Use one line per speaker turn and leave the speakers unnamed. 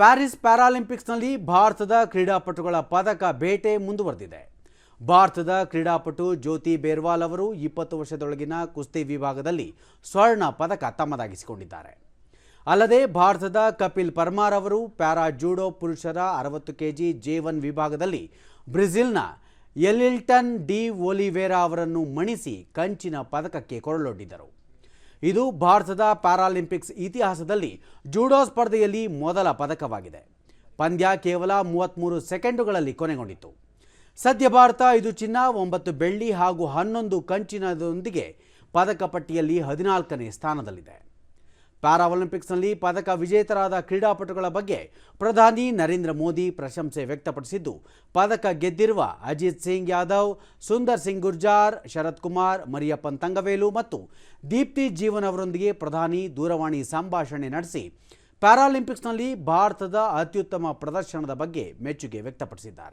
Paris ಪ್ಯಾರಾಲಿಂಪಿಕ್ಸ್ನಲ್ಲಿ ಭಾರತದ ಕ್ರೀಡಾಪಟುಗಳ ಪದಕ ಬೇಟೆ ಮುಂದುವರೆದಿದೆ. ಭಾರತದ ಕ್ರೀಡಾಪಟು ಜ್ಯೋತಿ ಬೇರ್ವಾಲ್ ಅವರು ಇಪ್ಪತ್ತು ವರ್ಷದೊಳಗಿನ ಕುಸ್ತಿ ವಿಭಾಗದಲ್ಲಿ ಸ್ವರ್ಣ ಪದಕ ತಮ್ಮದಾಗಿಸಿಕೊಂಡಿದ್ದಾರೆ. ಅಲ್ಲದೆ ಭಾರತದ ಕಪಿಲ್ ಪರ್ಮಾರ್ ಅವರು ಪ್ಯಾರಾ ಜೂಡೋ ಪುರುಷರ ಅರವತ್ತು ಕೆಜಿ ಜೆ ಒನ್ ವಿಭಾಗದಲ್ಲಿ ಬ್ರೆಜಿಲ್ನ ಎಲಿಲ್ಟನ್ ಡಿ ಒಲಿವೇರಾ ಅವರನ್ನು ಮಣಿಸಿ ಕಂಚಿನ ಪದಕಕ್ಕೆ ಕೊರಳೊಡ್ಡಿದರು. ಇದು ಭಾರತದ ಪ್ಯಾರಾಲಿಂಪಿಕ್ಸ್ ಇತಿಹಾಸದಲ್ಲಿ ಜೂಡೋ ಸ್ಪರ್ಧೆಯಲ್ಲಿ ಮೊದಲ ಪದಕವಾಗಿದೆ. ಪಂದ್ಯ ಕೇವಲ ಮೂವತ್ತ್ಮೂರು ಸೆಕೆಂಡುಗಳಲ್ಲಿ ಕೊನೆಗೊಂಡಿತು ಸದ್ಯ ಭಾರತ ಇದು ಚಿನ್ನ ಒಂಬತ್ತು ಬೆಳ್ಳಿ ಹಾಗೂ ಹನ್ನೊಂದು ಕಂಚಿನದೊಂದಿಗೆ ಪದಕ ಪಟ್ಟಿಯಲ್ಲಿ ಹದಿನಾಲ್ಕನೇ ಸ್ಥಾನದಲ್ಲಿದೆ. ಪ್ಯಾರಾ ಒಲಿಂಪಿಕ್ಸ್ನಲ್ಲಿ ಪದಕ ವಿಜೇತರಾದ ಕ್ರೀಡಾಪಟುಗಳ ಬಗ್ಗೆ ಪ್ರಧಾನಿ ನರೇಂದ್ರ ಮೋದಿ ಪ್ರಶಂಸೆ ವ್ಯಕ್ತಪಡಿಸಿದ್ದು, ಪದಕ ಗೆದ್ದಿರುವ ಅಜಿತ್ ಸಿಂಗ್ ಯಾದವ್, ಸುಂದರ್ ಸಿಂಗ್ ಗುರ್ಜಾರ್, ಶರತ್ ಕುಮಾರ್, ಮರಿಯಪ್ಪನ್ ತಂಗವೇಲು ಮತ್ತು ದೀಪ್ತಿ ಜೀವನ್ ಅವರೊಂದಿಗೆ ಪ್ರಧಾನಿ ದೂರವಾಣಿ ಸಂಭಾಷಣೆ ನಡೆಸಿ ಪ್ಯಾರಾಲಿಂಪಿಕ್ಸ್ನಲ್ಲಿ ಭಾರತದ ಅತ್ಯುತ್ತಮ ಪ್ರದರ್ಶನದ ಬಗ್ಗೆ ಮೆಚ್ಚುಗೆ ವ್ಯಕ್ತಪಡಿಸಿದ್ದಾರೆ.